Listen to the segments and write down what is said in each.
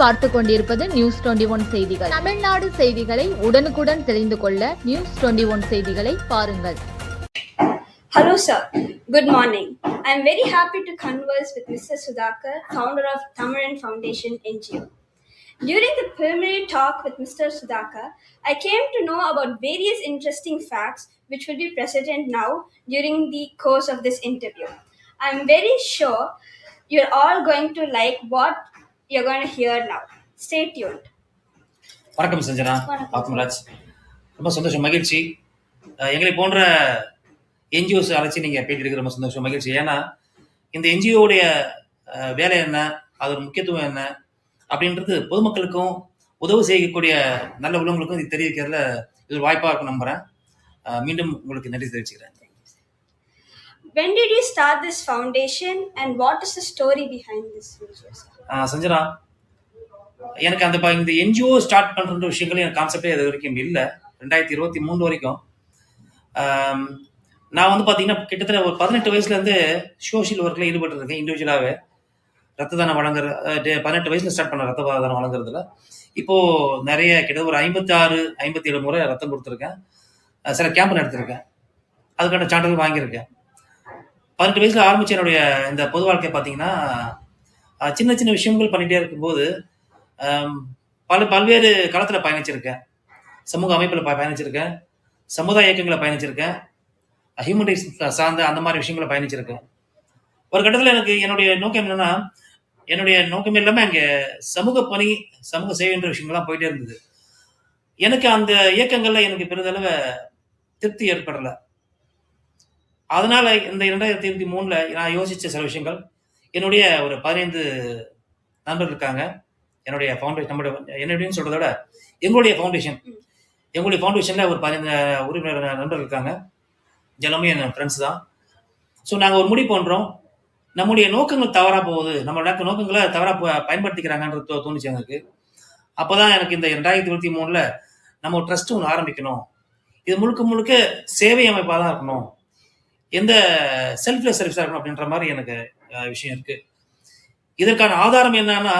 பார்த்து கொண்டிருப்பது news twenty one செய்திகள் தமிழ்நாடு செய்திகளை உடனுக்குடன் தெரிந்து கொள்ள நியூஸ் டுவெண்டி ஒன் செய்திகளை பாருங்கள் Hello, sir. Good morning. I'm very happy to converse with Mr. Sudhakar, founder of Tamaran Foundation NGO. During the preliminary talk with Mr. Sudhakar, I came to know about various interesting facts which will be presented now during the course of this interview. I am very sure you're all going to like what you're going to hear now. Stay tuned. வணக்கம் சஞ்சனா. ஆத்மராஜ் ரொம்ப சந்தோஷம் மகிழ்ச்சி எங்களை போன்ற NGOs அழைச்சி நீங்கள் பேட்டிட்டு ரொம்ப சந்தோஷம் மகிழ்ச்சி ஏன்னா இந்த என்ஜிஓடைய வேலை என்ன அதோட முக்கியத்துவம் என்ன அப்படின்றது பொதுமக்களுக்கும் உதவி செய்யக்கூடிய நல்ல உள்ளவங்களுக்கும் இது தெரிவிக்கிறதுல இது ஒரு வாய்ப்பாக இருக்கும் நம்புகிறேன் மீண்டும் உங்களுக்கு நன்றி தெரிவிச்சுக்கிறேன் When did you start this foundation and what is the story behind this? அஹ் சஞ்சனா எனக்கு அந்த இந்த என்ஜிஓ ஸ்டார்ட் பண்ணுற விஷயங்கள் எனக்கு கான்செப்டே இது வரைக்கும் இல்லை. ரெண்டாயிரத்தி இருபத்தி மூணு வரைக்கும். நான் வந்து பார்த்தீங்கன்னா கிட்டத்தட்ட ஒரு பதினெட்டு வயசுலேருந்து சோஷியல் ஒர்க்கில் ஈடுபட்டுருக்கேன் இண்டிவிஜுவலாகவே ரத்த தானம் வழங்குற டே- பதினெட்டு வயசில் ஸ்டார்ட் பண்ண ரத்த தானம் வழங்குறதுல. இப்போது நிறைய கிட்டத்தட்ட ஒரு ஐம்பத்தி ஆறு ஐம்பத்தி ஏழு முறை ரத்தம் கொடுத்துருக்கேன். சில கேம்ப் நடத்திருக்கேன். அதுக்கான சான்றிதழ் வாங்கியிருக்கேன். பதினெட்டு வயசில் ஆரம்பிச்ச என்னுடைய இந்த பொது வாழ்க்கை பார்த்தீங்கன்னா சின்ன சின்ன விஷயங்கள் பண்ணிகிட்டே இருக்கும்போது பல பல்வேறு களத்தில் பயணிச்சிருக்கேன். சமூக அமைப்பில் ப- பயணிச்சிருக்கேன். சமுதாய இயக்கங்களை பயணிச்சிருக்கேன். ஹியூமன் ரைட்ஸ் சார்ந்த அந்த மாதிரி விஷயங்களை பயணிச்சிருக்கேன். ஒரு கட்டத்தில் எனக்கு என்னுடைய நோக்கம் என்னென்னா என்னுடைய நோக்கம் எல்லாமே அங்கே சமூக பணி சமூக சேவைன்ற விஷயங்கள்லாம் போயிட்டே இருந்தது. எனக்கு அந்த இயக்கங்களில் எனக்கு பெரிதளவு திருப்தி ஏற்படலை. அதனால இந்த இரண்டாயிரத்தி இருபத்தி மூணில் நான் யோசித்த சில விஷயங்கள் என்னுடைய ஒரு பதினைந்து நண்பர்கள் இருக்காங்க. என்னுடைய ஃபவுண்டேஷன் நம்மளுடைய என்னுடையன்னு சொல்றதை விட எங்களுடைய ஃபவுண்டேஷன் எங்களுடைய ஃபவுண்டேஷனில் ஒரு பதினைந்து உறுப்பினர் நண்பர்கள் இருக்காங்க. எல்லாமே என் ஃப்ரெண்ட்ஸ் தான். ஸோ நாங்கள் ஒரு முடிவு பண்ணுறோம் நம்முடைய நோக்கங்கள் தவறாக போகுது. நம்மளோட நோக்கங்களை தவறாக பயன்படுத்திக்கிறாங்கன்றது தோ- தோணுச்சு எனக்கு அப்போ தான் எனக்கு இந்த ரெண்டாயிரத்தி இருபத்தி மூணில் நம்ம ஒரு ட்ரஸ்ட் ஒன்று ஆரம்பிக்கணும். இது முழுக்க முழுக்க சேவை அமைப்பாக தான் இருக்கணும். எந்த செல்ஃப்லெஸ் சர்வீஸாக இருக்கணும் அப்படின்ற மாதிரி எனக்கு விஷயம் இருக்குது இதற்கான ஆதாரம் என்னன்னா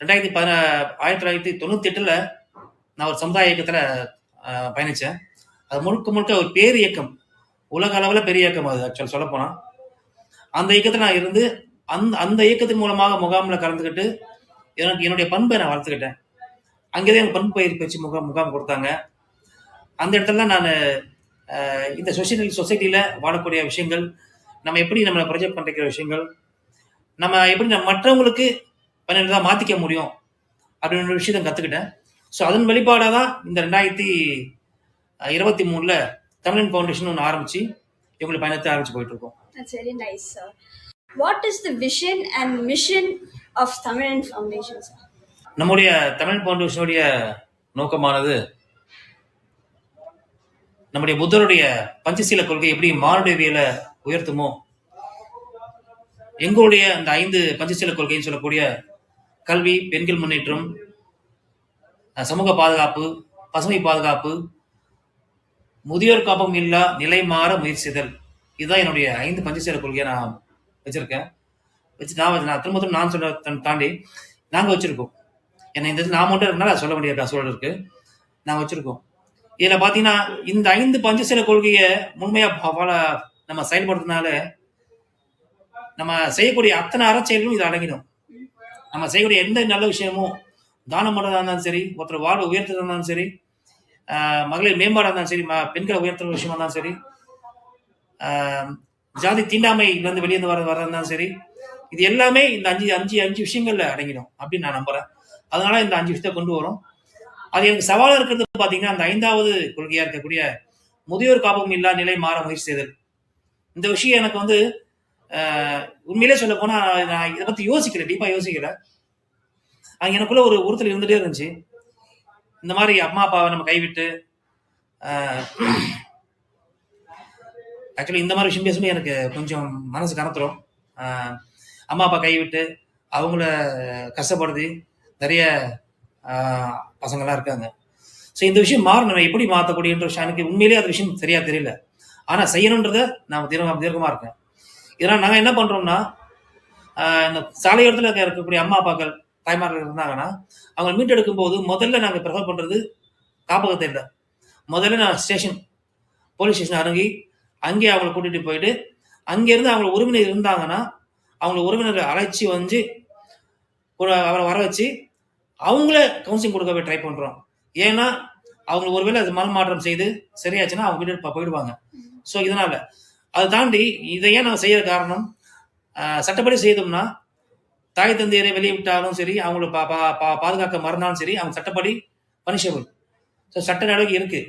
ரெண்டாயிரத்தி பதின ஆயிரத்தி தொள்ளாயிரத்தி தொண்ணூத்தி எட்டுல நான் ஒரு சமுதாய இயக்கத்துல பயணிச்சேன். அது முழுக்க முழுக்க ஒரு பேர் இயக்கம். உலக அளவில் பெரிய இயக்கம் அது ஆக்சுவல் சொல்ல போனா அந்த இயக்கத்தில் நான் இருந்து அந்த அந்த இயக்கத்தின் மூலமாக முகாமில் கலந்துக்கிட்டு எனக்கு என்னுடைய பண்பை நான் வளர்த்துக்கிட்டேன். அங்கேதான் எனக்கு பண்பு பயிர் பயிற்சி முகாம் முகாம் கொடுத்தாங்க. அந்த இடத்துல தான் நான் இந்த சொசைட்டி சொசைட்டியில் வாழக்கூடிய விஷயங்கள் நம்ம எப்படி நம்மளை ப்ரொஜெக்ட் பண்ணிக்கிற விஷயங்கள் நம்ம எப்படி நம்ம மற்றவங்களுக்கு பன்னெண்டு மாற்றிக்க முடியும் அப்படின்ற விஷயத்தை கற்றுக்கிட்டேன் ஸோ அதன் வெளிப்பாடாக தான் இந்த ரெண்டாயிரத்தி இருபத்தி மூணில் தமிழன் ஃபவுண்டேஷன் ஒன்று ஆரம்பித்து இவங்களை பயணத்தை ஆரம்பித்து போயிட்டு இருக்கோம் That's very nice, sir. What is the vision and mission of Tamilan Foundation, sir? நம்முடைய தமிழ் ஃபவுண்டேஷனுடைய நோக்கமானது நம்முடைய புத்தருடைய பஞ்சசீல கொள்கை எப்படி மானுடவியலை உயர்த்துமோ? எங்களுடைய அந்த ஐந்து பஞ்சசீல கொள்கைன்னு சொல்லக்கூடிய கல்வி பெண்கள் முன்னேற்றம் சமூக பாதுகாப்பு பசுமை பாதுகாப்பு முதியோர் காப்பம் இல்லா நிலை மாற முயற்சிதல் இதுதான் என்னுடைய ஐந்து பஞ்சசீல கொள்கையை நான் வச்சிருக்கேன். வச்சு நான் நான் திரும்ப திரும்ப நான் சொல்ல தாண்டி நாங்கள் வச்சிருக்கோம். என்னை இந்த நான் மட்டும் இருந்தாலும் அதை சொல்ல முடியாத சூழல் இருக்கு. நாங்கள் வச்சிருக்கோம். இதில் பார்த்தீங்கன்னா இந்த ஐந்து பஞ்சசீல கொள்கையை முழுமையா ஃபாலோ நம்ம செயல்படுத்தினால நம்ம செய்யக்கூடிய அத்தனை அறச்செயலும் இது அடங்கிடும். நம்ம செய்யக்கூடிய எந்த நல்ல விஷயமும் தானம் பண்ணுறதா இருந்தாலும் சரி ஒருத்தர் வாழ்வை உயர்த்துறதா இருந்தாலும் சரி மகளிர் மேம்பாடாக இருந்தாலும் சரி ம- பெண்களை உயர்த்துற விஷயமா இருந்தாலும் சரி ஜாதி தீண்டாமையிலேருந்து வெளியே வர வரதா இருந்தாலும் சரி இது எல்லாமே இந்த அஞ்சு அஞ்சு அஞ்சு விஷயங்கள்ல அடங்கிடும் அப்படின்னு நான் நம்புறேன். அதனால இந்த அஞ்சு விஷயத்தை கொண்டு வரும். அது எனக்கு சவாலாக இருக்கிறது பார்த்தீங்கன்னா அந்த ஐந்தாவது கொள்கையாக இருக்கக்கூடிய முதியோர் காப்பம் இல்லா நிலை மாற முயற்சி செய்தல். இந்த விஷயம் எனக்கு வந்து உண்மையிலே சொல்ல போனால் நான் இதை பற்றி யோசிக்கல டீப்பாக யோசிக்கல. அது எனக்குள்ள ஒரு உறுத்தல் இருந்துகிட்டே இருந்துச்சு. இந்த மாதிரி அம்மா அப்பாவை நம்ம கைவிட்டு ஆக்சுவலி இந்த மாதிரி விஷயம் பேசும்போது எனக்கு கொஞ்சம் மனசு கனத்துரும். அம்மா அப்பா கைவிட்டு அவங்கள கஷ்டப்படுத்தி நிறைய பசங்கள்லாம் இருக்காங்க. ஸோ இந்த விஷயம் மாறணும். எப்படி மாற்றக்கூடியன்ற விஷயம் எனக்கு உண்மையிலேயே அந்த விஷயம் சரியா தெரியல. ஆனால் செய்யணுன்றதை நான் தீர்க்க தீர்க்கமாக இருக்கேன் இதனால் நாங்கள் என்ன பண்ணுறோம்னா இந்த சாலையோரத்தில் இருக்கக்கூடிய அம்மா அப்பாக்கள் தாய்மார்கள் இருந்தாங்கன்னா அவங்க மீட்டெடுக்கும் போது முதல்ல நாங்கள் ப்ரிஃபர் பண்ணுறது காப்பகத்தை இல்லை. முதல்ல நான் ஸ்டேஷன் போலீஸ் ஸ்டேஷன் இறங்கி அங்கேயே அவங்களை கூட்டிகிட்டு போயிட்டு அங்கேருந்து அவங்க உறவினர் இருந்தாங்கன்னா அவங்களை உறவினர்கள் அழைச்சி வந்து ஒரு அவரை வர வச்சு அவங்கள கவுன்சிலிங் கொடுக்கவே ட்ரை பண்ணுறோம் ஏன்னா அவங்க ஒருவேளை அது மனமாற்றம் செய்து சரியாச்சுன்னா அவங்க வீட்டு போயிடுவாங்க. ஸோ இதனால அதை தாண்டி இதை ஏன் நான் செய்யற காரணம்? சட்டப்படி செய்தோம்னா தாய் தந்தையரை வெளியே விட்டாலும் சரி அவங்கள பா பா- பா- பாதுகாக்க மறந்தாலும் சரி அவங்க சட்டப்படி பனிஷபிள் ஸோ சட்ட நடவடிக்கை இருக்கு.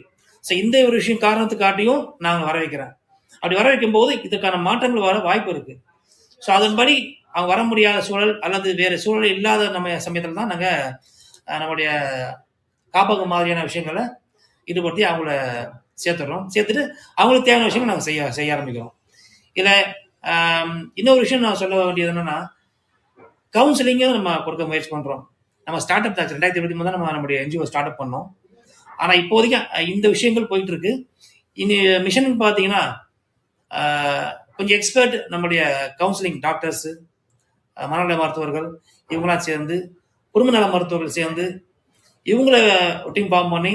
ஸோ இந்த ஒரு விஷயம் காரணத்துக்காட்டியும் நாங்கள் வர வைக்கிறேன் அப்படி வர வைக்கும் போது இதுக்கான மாற்றங்கள் வர வாய்ப்பு இருக்கு. ஸோ அதன்படி வர முடியாத சூழல் அல்லது வேறு சூழல் இல்லாத நம்ம சமயத்தில் தான் நாங்கள் நம்முடைய காப்பகம் மாதிரியான விஷயங்களை ஈடுபடுத்தி அவங்கள சேர்த்துடுறோம். சேர்த்துட்டு அவங்களுக்கு தேவையான விஷயங்கள் நாங்கள் செய்ய செய்ய ஆரம்பிக்கிறோம். இதில் இன்னொரு விஷயம் நான் சொல்ல வேண்டியது என்னன்னா கவுன்சிலிங்கும் நம்ம கொடுக்க முயற்சி பண்ணுறோம் நம்ம ஸ்டார்ட் அப் தான் ரெண்டாயிரத்தி இருபத்தி மூணு தான் நம்ம நம்முடைய என்ஜிஓ ஸ்டார்ட் அப் பண்ணோம். ஆனால் இப்போதைக்கு இந்த விஷயங்கள் போயிட்டு இருக்கு. இனி மிஷன் பார்த்தீங்கன்னா கொஞ்சம் எக்ஸ்பர்ட் நம்முடைய கவுன்சிலிங் டாக்டர்ஸு மனநல மருத்துவர்கள் இவங்களாம் சேர்ந்து குடும்ப நல மருத்துவர்கள் சேர்ந்து இவங்கள டீம் ஃபார்ம் பண்ணி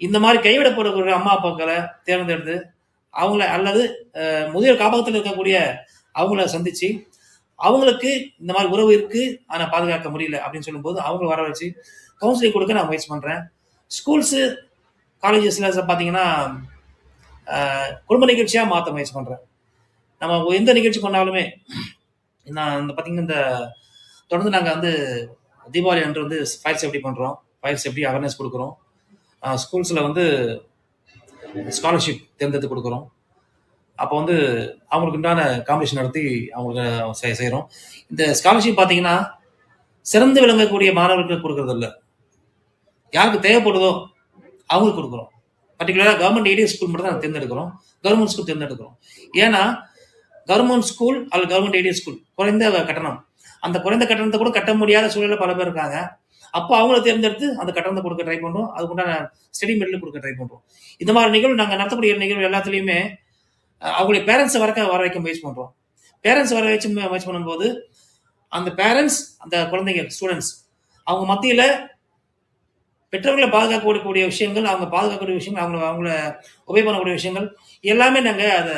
இந்த மாதிரி கைவிடப்படக்கூடிய அம்மா அப்பாக்களை தேர்ந்தெடுத்து அவங்கள அல்லது முதியோர் காப்பகத்தில் இருக்கக்கூடிய அவங்கள சந்திச்சு அவங்களுக்கு இந்த மாதிரி உறவு இருக்கு ஆனால் பாதுகாக்க முடியல அப்படின்னு சொல்லும்போது அவங்கள வர வச்சு கவுன்சிலிங் கொடுக்க நான் முயற்சி பண்ணுறேன் ஸ்கூல்ஸு காலேஜஸில் பார்த்தீங்கன்னா குடும்ப நிகழ்ச்சியாக மாற்ற முயற்சி பண்ணுறேன் நம்ம எந்த நிகழ்ச்சி பண்ணாலுமே நான் இந்த பார்த்தீங்கன்னா இந்த தொடர்ந்து நாங்கள் வந்து தீபாவளி அன்று வந்து ஃபயர் சேஃப்டி பண்ணுறோம் ஃபயர் சேஃப்டி அவேர்னஸ் கொடுக்குறோம். ஸ்கூல்ஸில் வந்து ஸ்காலர்ஷிப் தேர்ந்தெடுத்து கொடுக்குறோம். அப்போ வந்து அவங்களுக்கு உண்டான காம்படிஷன் நடத்தி அவங்களுக்கு செய்- செய்கிறோம் இந்த ஸ்காலர்ஷிப் பார்த்தீங்கன்னா சிறந்து விளங்கக்கூடிய மாணவர்களுக்கு கொடுக்கறது இல்லை யாருக்கு தேவைப்படுதோ அவங்களுக்கு கொடுக்குறோம். பர்டிகுலராக கவர்மெண்ட் ஏடிஎஸ் ஸ்கூல் மட்டும் தான் தேர்ந்தெடுக்கிறோம். கவர்மெண்ட் ஸ்கூல் தேர்ந்தெடுக்கிறோம். ஏன்னா கவர்மெண்ட் ஸ்கூல் அல்லது கவர்மெண்ட் எய்டட் ஸ்கூல் குறைந்த கட்டணம். அந்த குறைந்த கட்டணத்தை கூட கட்ட முடியாத சூழலில் பல பேர் இருக்காங்க. அப்போ அவங்கள தேர்ந்தெடுத்து அந்த கட்டணத்தை கொடுக்க ட்ரை பண்ணுறோம் அதுக்குண்டான ஸ்டடி மெடல் கொடுக்க ட்ரை பண்ணுறோம் இந்த மாதிரி நிகழ்வு நாங்கள் நடத்தக்கூடிய நிகழ்வு எல்லாத்துலேயுமே அவங்களுடைய பேரண்ட்ஸை வர வர வைக்க முயற்சி பண்ணுறோம் பேரண்ட்ஸ் வர வச்சு முயற்சி பண்ணும்போது அந்த பேரண்ட்ஸ் அந்த குழந்தைங்க ஸ்டூடெண்ட்ஸ் அவங்க மத்தியில் பெற்றோர்களை பாதுகாக்கக்கூடிய விஷயங்கள் அவங்க பாதுகாக்கக்கூடிய விஷயங்கள் அவங்கள அவங்கள உபயோகப்படக்கூடிய விஷயங்கள் எல்லாமே நாங்கள் அதை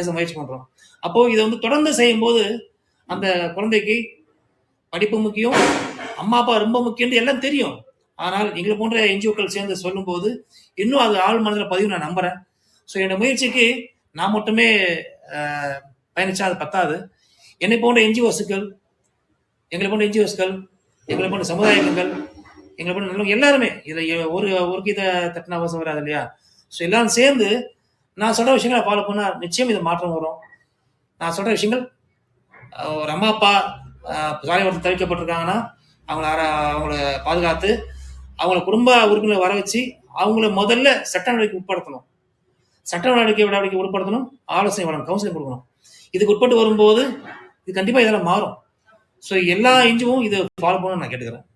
பேச முயற்சி பண்ணுறோம் அப்போது இதை வந்து தொடர்ந்து செய்யும்போது அந்த குழந்தைக்கு படிப்பு முக்கியம் அம்மா அப்பா ரொம்ப முக்கியம்னு எல்லாம் தெரியும். ஆனால் எங்களை போன்ற என்ஜிஓக்கள் சேர்ந்து சொல்லும்போது இன்னும் அது ஆள் மனதில் பதிவு நான் நம்புகிறேன் ஸோ என்னோட முயற்சிக்கு நான் மட்டுமே பயணிச்சா அது பத்தாது. என்னை போன்ற என்ஜிஓஸுக்கள் எங்களை போன்ற என்ஜிஓஸ்கள் எங்களை போன்ற சமுதாயங்கள் எங்களை போன்ற நல்லவங்க எல்லாருமே இதை ஒரு ஒரு கீதை தட்டின அவசியம் வராது இல்லையா? ஸோ எல்லாரும் சேர்ந்து நான் சொல்கிற விஷயங்களை ஃபாலோ பண்ணால் நிச்சயம் இது மாற்றம் வரும். நான் சொல்கிற விஷயங்கள் ஒரு அம்மா அப்பா சாலை ஒருத்தர் தவிக்கப்பட்டிருக்காங்கன்னா அவங்கள அவங்கள பாதுகாத்து அவங்கள குடும்ப உறுப்பினரை வர வச்சு அவங்கள முதல்ல சட்ட நடவடிக்கை உட்படுத்தணும். சட்ட நடவடிக்கை நடவடிக்கை உட்படுத்தணும் ஆலோசனை வழங்கணும் கவுன்சிலிங் கொடுக்கணும். இதுக்கு உட்பட்டு வரும்போது இது கண்டிப்பாக இதெல்லாம் மாறும். ஸோ எல்லா என்ஜிஓவும் இது ஃபாலோ பண்ணணும்னு நான் கேட்டுக்கிறேன்.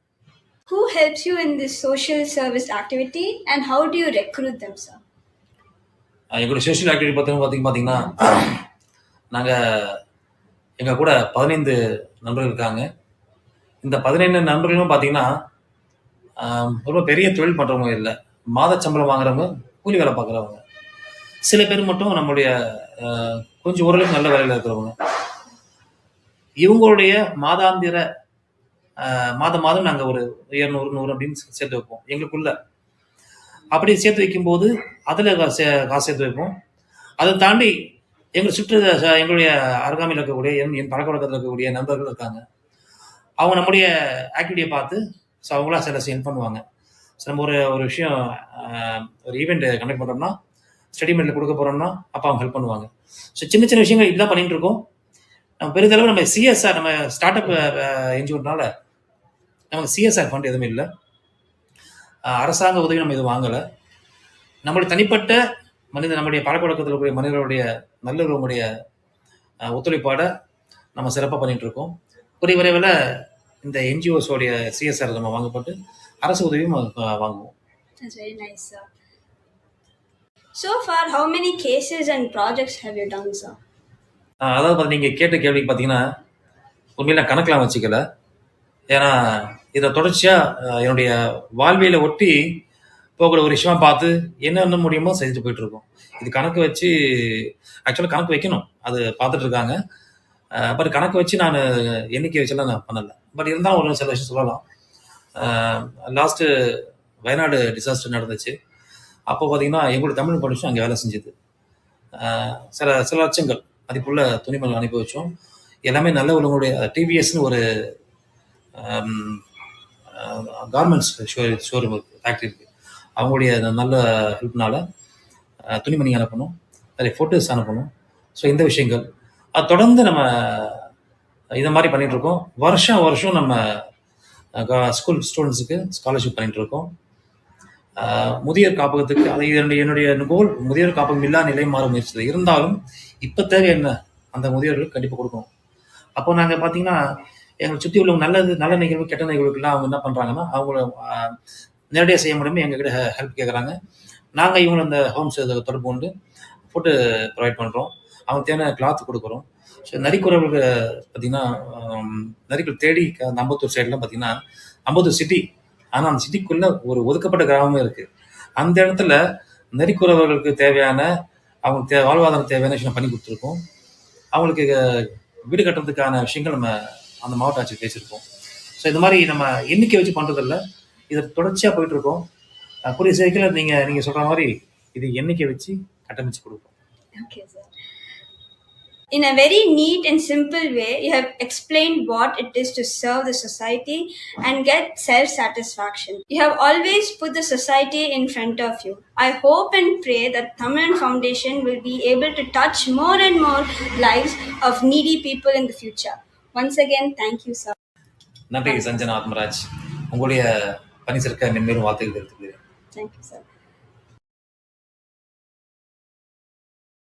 Who helps you in this social service activity and how do you recruit them, sir? எங்களுடைய சோஷியல் ஆக்டிவிட்டி பார்த்தீங்கன்னா பார்த்தீங்கன்னா நாங்கள் எங்கள் கூட பதினைந்து நண்பர்கள் இருக்காங்க. இந்த பதினைந்து நண்பர்களும் பார்த்தீங்கன்னா ரொம்ப பெரிய தொழில் பண்ணுறவங்க இல்லை. மாத சம்பளம் வாங்குறவங்க கூலி வேலை பார்க்குறவங்க. சில பேர் மட்டும் நம்மளுடைய கொஞ்சம் ஓரளவுக்கு நல்ல வேலையில் இருக்கிறவங்க. இவங்களுடைய மாதாந்திர மாதம் மாதம் நாங்கள் ஒரு இரநூறு நூறு அப்படின்னு சேர்த்து வைப்போம். எங்களுக்குள்ள அப்படி சேர்த்து வைக்கும்போது அதில் காசு காசு சேர்த்து வைப்போம். அதை தாண்டி எங்கள் சுற்று எங்களுடைய அருகாமையில் இருக்கக்கூடிய என் என் பழக்க வழக்கத்தில் இருக்கக்கூடிய நண்பர்கள் இருக்காங்க. அவங்க நம்முடைய ஆக்டிவிட்டியை பார்த்து ஸோ அவங்களா சில ஹெல்ப் பண்ணுவாங்க. ஸோ நம்ம ஒரு ஒரு விஷயம் ஒரு ஈவெண்ட் கண்டக்ட் பண்ணுறோம்னா ஸ்டடி மெட்டில் கொடுக்க போகிறோம்னா அப்போ அவங்க ஹெல்ப் பண்ணுவாங்க. ஸோ சின்ன சின்ன விஷயங்கள் இப்படி தான் பண்ணிட்டு இருக்கோம். நம்ம பெரிதளவு நம்ம சிஎஸ்ஆர் நம்ம ஸ்டார்ட் அப் என்ஜிஓனால நமக்கு சிஎஸ்ஆர் ஃபண்ட் எதுவுமே இல்லை. அரசாங்க உதவி நம்ம எதுவும் வாங்கலை நம்மளுடைய தனிப்பட்ட மனித நம்முடைய பழக்கவழக்கத்தில் இருக்கக்கூடிய மனிதர்களுடைய அஹ், ஒத்துழைப்போட நம்ம சிறப்பாக பண்ணிட்டு இருக்கோம் கூடிய விரைவில் இந்த என்ஜிஓஸோடைய சிஎஸ்ஆர் நம்ம வாங்கப்பட்டு அரசு உதவியும் வாங்குவோம் That's very nice, sir. So far, how many cases and projects have you done, sir? அஹ், அதாவது நீங்கள் கேட்ட கேள்விக்கு பார்த்தீங்கன்னா உண்மையில நான் கணக்கெலாம் வச்சுக்கல ஏன்னா இதை தொடர்ச்சியாக என்னுடைய வாழ்வியலை ஒட்டி போகிற ஒரு விஷயமா பார்த்து என்னென்ன முடியுமோ செஞ்சுட்டு போயிட்டு இருக்கோம் இது கணக்கு வச்சு ஆக்சுவலாக கணக்கு வைக்கணும். அது பார்த்துட்டு இருக்காங்க பட் கணக்கு வச்சு நான் எண்ணிக்கை வச்செல்லாம் நான் பண்ணலை. பட் இருந்தாலும் ஒரு சில விஷயம் சொல்லலாம். லாஸ்ட்டு வயநாடு டிசாஸ்டர் நடந்துச்சு. அப்போ பார்த்தீங்கன்னா எங்களோட தமிழ் படிச்சும் அங்கே வேலை செஞ்சது. சில சில லட்சங்கள் அதுக்குள்ள துணிமணி அனுப்பி வச்சோம். எல்லாமே நல்ல உள்ளவங்களுடைய டிவிஎஸ்னு ஒரு கார்மெண்ட்ஸ் ஷோ ஷோரூம் இருக்குது ஃபேக்ட்ரி இருக்குது அவங்களுடைய நல்ல ஹெல்ப்னால துணிமணி அனுப்பணும் நிறைய ஃபோட்டோஸ் அனுப்பணும். ஸோ இந்த விஷயங்கள். அது தொடர்ந்து நம்ம இதை மாதிரி பண்ணிகிட்டு இருக்கோம். வருஷம் வருஷம் நம்ம ஸ்கூல் ஸ்டூடெண்ட்ஸுக்கு ஸ்காலர்ஷிப் பண்ணிகிட்டு இருக்கோம். முதியோர் காப்பகத்துக்கு அது என்னுடைய என்னுடைய கோல் முதியோர் காப்பகம் இல்லா நிலை மாற முயற்சி இருந்தாலும் இப்போ தேவை என்ன? அந்த முதியோர்களுக்கு கண்டிப்பாக கொடுக்கணும். அப்போ நாங்கள் பார்த்தீங்கன்னா எங்களை சுற்றி உள்ள நல்லது நல்ல நிகழ்வு கெட்ட நிகழ்வுக்கெல்லாம் அவங்க என்ன பண்ணுறாங்கன்னா அவங்கள நேரடியாக செய்ய முடியாமல் எங்ககிட்ட ஹெல்ப் கேட்குறாங்க நாங்கள் இவங்களை அந்த ஹோம்ஸ் தொடர்பு கொண்டு ஃபுட்டு ப்ரொவைட் பண்ணுறோம் அவங்க தேவையான கிளாத் கொடுக்குறோம். ஸோ நரிக்குறவர்களுக்கு பார்த்தீங்கன்னா நரிக்குள் தேடி அந்த அம்பத்தூர் சைட்லாம் பார்த்தீங்கன்னா அம்பத்தூர் சிட்டி ஆனால் அந்த சிட்டிக்குள்ளே ஒரு ஒதுக்கப்பட்ட கிராமமே இருக்குது அந்த இடத்துல நரிக்குறவர்களுக்கு தேவையான அவங்க தே வாழ்வாதாரம் தேவையான விஷயம் பண்ணி கொடுத்துருக்கோம். அவங்களுக்கு வீடு கட்டுறதுக்கான விஷயங்கள் நம்ம அந்த மாவட்ட ஆட்சி பேசியிருக்கோம் ஸோ இந்த மாதிரி நம்ம எண்ணிக்கை வச்சு பண்ணுறதில்ல இது தொடர்ச்சியாக போயிட்டு இருக்கோம் கூடிய சீக்கிரம் நீங்கள் நீங்கள் சொல்கிற மாதிரி இது எண்ணிக்கை வச்சு கட்டமைச்சு கொடுப்போம் Okay, sir. In a very neat and simple way, you have explained what it is to serve the society and get self satisfaction. You have always put the society in front of you. I hope and pray that Tamilan Foundation will be able to touch more and more lives of needy people in the future. Once again, thank you, sir. நன்றி சஞ்சனா ஆத்மராஜ் உங்களுடைய பணி சிறக்க மென்மேலும் வாழ்த்துக்கள் தெரிவித்துக்கிறேன் Thank you, sir.